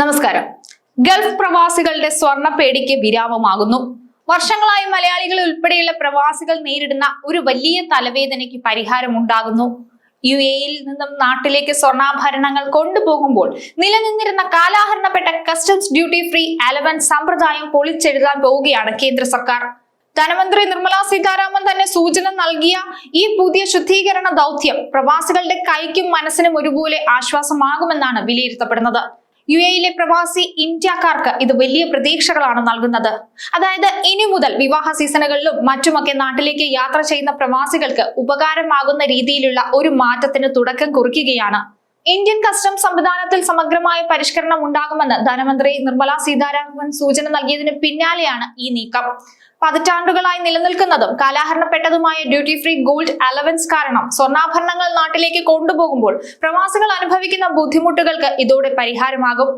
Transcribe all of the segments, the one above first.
നമസ്കാരം. ഗൾഫ് പ്രവാസികളുടെ സ്വർണപ്പേടിക്ക് വിരാമമാകുന്നു. വർഷങ്ങളായി മലയാളികൾ ഉൾപ്പെടെയുള്ള പ്രവാസികൾ നേരിടുന്ന ഒരു വലിയ തലവേദനയ്ക്ക് പരിഹാരമുണ്ടാകുന്നു. യു എയിൽ നിന്നും നാട്ടിലേക്ക് സ്വർണാഭരണങ്ങൾ കൊണ്ടുപോകുമ്പോൾ നിലനിന്നിരുന്ന കാലാഹരണപ്പെട്ട കസ്റ്റംസ് ഡ്യൂട്ടി ഫ്രീ അലവൻ സമ്പ്രദായം പൊളിച്ചെഴുതാൻ പോവുകയാണ് കേന്ദ്ര സർക്കാർ. ധനമന്ത്രി നിർമ്മലാ സീതാരാമൻ തന്നെ സൂചന നൽകിയ ഈ പുതിയ ശുദ്ധീകരണ ദൗത്യം പ്രവാസികളുടെ കൈക്കും മനസ്സിനും ഒരുപോലെ ആശ്വാസമാകുമെന്നാണ് വിലയിരുത്തപ്പെടുന്നത്. യു എയിലെ പ്രവാസി ഇന്ത്യക്കാർക്ക് ഇത് വലിയ പ്രതീക്ഷകളാണ് നൽകുന്നത്. അതായത് ഇനി മുതൽ വിവാഹ സീസണുകളിലും മറ്റുമൊക്കെ നാട്ടിലേക്ക് യാത്ര ചെയ്യുന്ന പ്രവാസികൾക്ക് ഉപകാരമാകുന്ന രീതിയിലുള്ള ഒരു മാറ്റത്തിന് തുടക്കം കുറിക്കുകയാണ്. ഇന്ത്യൻ കസ്റ്റംസ് സംവിധാനത്തിൽ സമഗ്രമായ പരിഷ്കരണം ഉണ്ടാകുമെന്ന് ധനമന്ത്രി നിർമ്മല സീതാരാമൻ സൂചന നൽകിയതിന് പിന്നാലെയാണ് ഈ നീക്കം. പതിറ്റാണ്ടുകളായി നിലനിൽക്കുന്നതും കാലാഹരണപ്പെട്ടതുമായ ഡ്യൂട്ടി ഫ്രീ ഗോൾഡ് അലവൻസ് കാരണം സ്വർണാഭരണങ്ങൾ നാട്ടിലേക്ക് കൊണ്ടുപോകുമ്പോൾ പ്രവാസികൾ അനുഭവിക്കുന്ന ബുദ്ധിമുട്ടുകൾക്ക് ഇതോടെ പരിഹാരമാകും.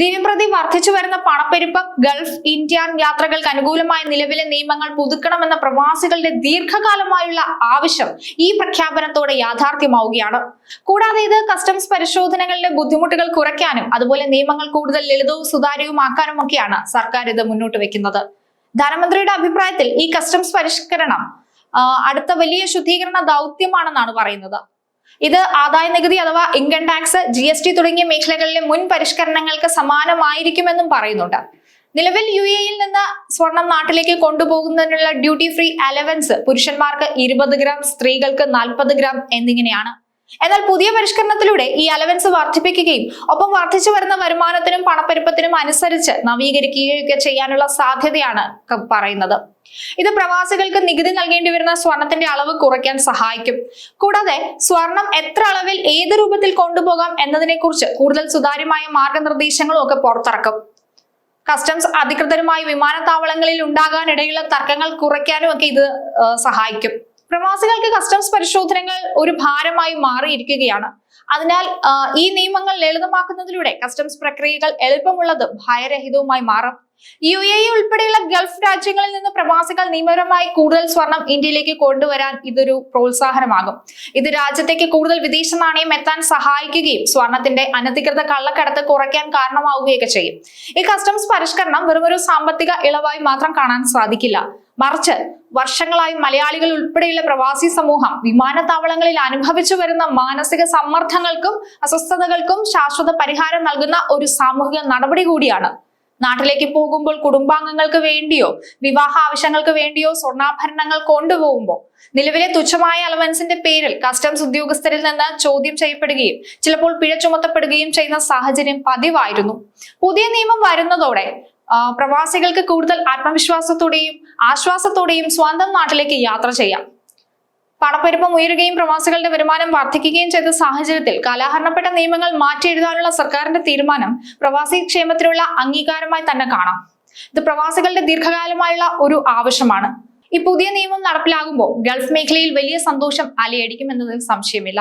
ദിനംപ്രതി വർദ്ധിച്ചു വരുന്ന പണപ്പെരുപ്പം ഗൾഫ് ഇന്ത്യൻ യാത്രകൾക്ക് അനുകൂലമായ നിലവിലെ നിയമങ്ങൾ പുതുക്കണമെന്ന പ്രവാസികളുടെ ദീർഘകാലമായുള്ള ആവശ്യം ഈ പ്രഖ്യാപനത്തോടെ യാഥാർത്ഥ്യമാവുകയാണ്. കൂടാതെ ഇത് കസ്റ്റംസ് പരിശോധനകളിലെ ബുദ്ധിമുട്ടുകൾ കുറയ്ക്കാനും അതുപോലെ നിയമങ്ങൾ കൂടുതൽ ലളിതവും സുതാര്യവുമാക്കാനും ഒക്കെയാണ് സർക്കാർ ഇത് മുന്നോട്ട് വെക്കുന്നത് ധനമന്ത്രിയുടെ അഭിപ്രായത്തിൽ ഈ കസ്റ്റംസ് പരിഷ്കരണം അടുത്ത വലിയ ശുദ്ധീകരണ ദൗത്യമാണെന്നാണ് പറയുന്നത്. ഇത് ആദായ നികുതി അഥവാ income tax G S T തുടങ്ങിയ മേഖലകളിലെ മുൻ പരിഷ്കരണങ്ങൾക്ക് സമാനമായിരിക്കുമെന്നും പറയുന്നുണ്ട്. നിലവിൽ യു എയിൽ നിന്ന് സ്വർണം നാട്ടിലേക്ക് കൊണ്ടുപോകുന്നതിനുള്ള ഡ്യൂട്ടി ഫ്രീ അലവൻസ് പുരുഷന്മാർക്ക് ഇരുപത് ഗ്രാം സ്ത്രീകൾക്ക് നാൽപ്പത് ഗ്രാം എന്നിങ്ങനെയാണ് എന്നാൽ പുതിയ പരിഷ്കരണത്തിലൂടെ ഈ അലവൻസ് വർദ്ധിപ്പിക്കുകയും ഒപ്പം വർദ്ധിച്ചു വരുന്ന വരുമാനത്തിനും പണപ്പെരുപ്പത്തിനും അനുസരിച്ച് നവീകരിക്കുകയൊക്കെ ചെയ്യാനുള്ള സാധ്യതയാണ് പറയുന്നത്. ഇത് പ്രവാസികൾക്ക് നികുതി നൽകേണ്ടി വരുന്ന സ്വർണത്തിന്റെ അളവ് കുറയ്ക്കാൻ സഹായിക്കും. കൂടാതെ സ്വർണം എത്ര അളവിൽ ഏത് രൂപത്തിൽ കൊണ്ടുപോകാം എന്നതിനെ കുറിച്ച് കൂടുതൽ സുതാര്യമായ മാർഗനിർദ്ദേശങ്ങളും ഒക്കെ പുറത്തിറക്കും. കസ്റ്റംസ് അധികൃതരുമായി വിമാനത്താവളങ്ങളിൽ ഉണ്ടാകാനിടയുള്ള തർക്കങ്ങൾ കുറയ്ക്കാനും ഒക്കെ ഇത് സഹായിക്കും. പ്രവാസികൾക്ക് കസ്റ്റംസ് പരിശോധനകൾ ഒരു ഭാരമായി മാറിയിരിക്കുകയാണ്. അതിനാൽ ഈ നിയമങ്ങൾ ലളിതമാക്കുന്നതിലൂടെ കസ്റ്റംസ് പ്രക്രിയകൾ എളുപ്പമുള്ളതും ഭയരഹിതവുമായി മാറും. യു എ ഉൾപ്പെടെയുള്ള ഗൾഫ് രാജ്യങ്ങളിൽ നിന്ന് പ്രവാസികൾ നിയമപരമായി കൂടുതൽ സ്വർണം ഇന്ത്യയിലേക്ക് കൊണ്ടുവരാൻ ഇതൊരു പ്രോത്സാഹനമാകും. ഇത് രാജ്യത്തേക്ക് കൂടുതൽ വിദേശ നാണയം എത്താൻ സഹായിക്കുകയും സ്വർണത്തിന്റെ അനധികൃത കള്ളക്കടത്ത് കുറയ്ക്കാൻ കാരണമാവുകയൊക്കെ ചെയ്യും. ഈ കസ്റ്റംസ് പരിഷ്കരണം വെറുമൊരു സാമ്പത്തിക ഇളവായി മാത്രം കാണാൻ സാധിക്കില്ല. മറിച്ച് വർഷങ്ങളായി മലയാളികൾ ഉൾപ്പെടെയുള്ള പ്രവാസി സമൂഹം വിമാനത്താവളങ്ങളിൽ അനുഭവിച്ചു വരുന്ന മാനസിക സമ്മർദ്ദങ്ങൾക്കും അസ്വസ്ഥതകൾക്കും ശാശ്വത പരിഹാരം നൽകുന്ന ഒരു സാമൂഹിക നടപടി കൂടിയാണ്. നാട്ടിലേക്ക് പോകുമ്പോൾ കുടുംബാംഗങ്ങൾക്ക് വേണ്ടിയോ വിവാഹ ആവശ്യങ്ങൾക്ക് വേണ്ടിയോ സ്വർണാഭരണങ്ങൾ കൊണ്ടുപോകുമ്പോൾ നിലവിലെ തുച്ഛമായ അലവൻസിന്റെ പേരിൽ കസ്റ്റംസ് ഉദ്യോഗസ്ഥരിൽ നിന്ന് ചോദ്യം ചെയ്യപ്പെടുകയും ചിലപ്പോൾ പിഴ ചുമത്തപ്പെടുകയും ചെയ്യുന്ന സാഹചര്യം പതിവായിരുന്നു. പുതിയ നിയമം വരുന്നതോടെ പ്രവാസികൾക്ക് കൂടുതൽ ആത്മവിശ്വാസത്തോടെയും ആശ്വാസത്തോടെയും സ്വന്തം നാട്ടിലേക്ക് യാത്ര ചെയ്യാം. പണപ്പെരുപ്പം ഉയരുകയും പ്രവാസികളുടെ വരുമാനം വർദ്ധിക്കുകയും ചെയ്ത സാഹചര്യത്തിൽ കാലാഹരണപ്പെട്ട നിയമങ്ങൾ മാറ്റിയെഴുതാനുള്ള സർക്കാരിന്റെ തീരുമാനം പ്രവാസി ക്ഷേമത്തിനുള്ള അംഗീകാരമായി തന്നെ കാണാം. ഇത് പ്രവാസികളുടെ ദീർഘകാലമായുള്ള ഒരു ആവശ്യമാണ്. ഈ പുതിയ നിയമം നടപ്പിലാകുമ്പോൾ ഗൾഫ് മേഖലയിൽ വലിയ സന്തോഷം അലയടിക്കും എന്നതിൽ സംശയമില്ല.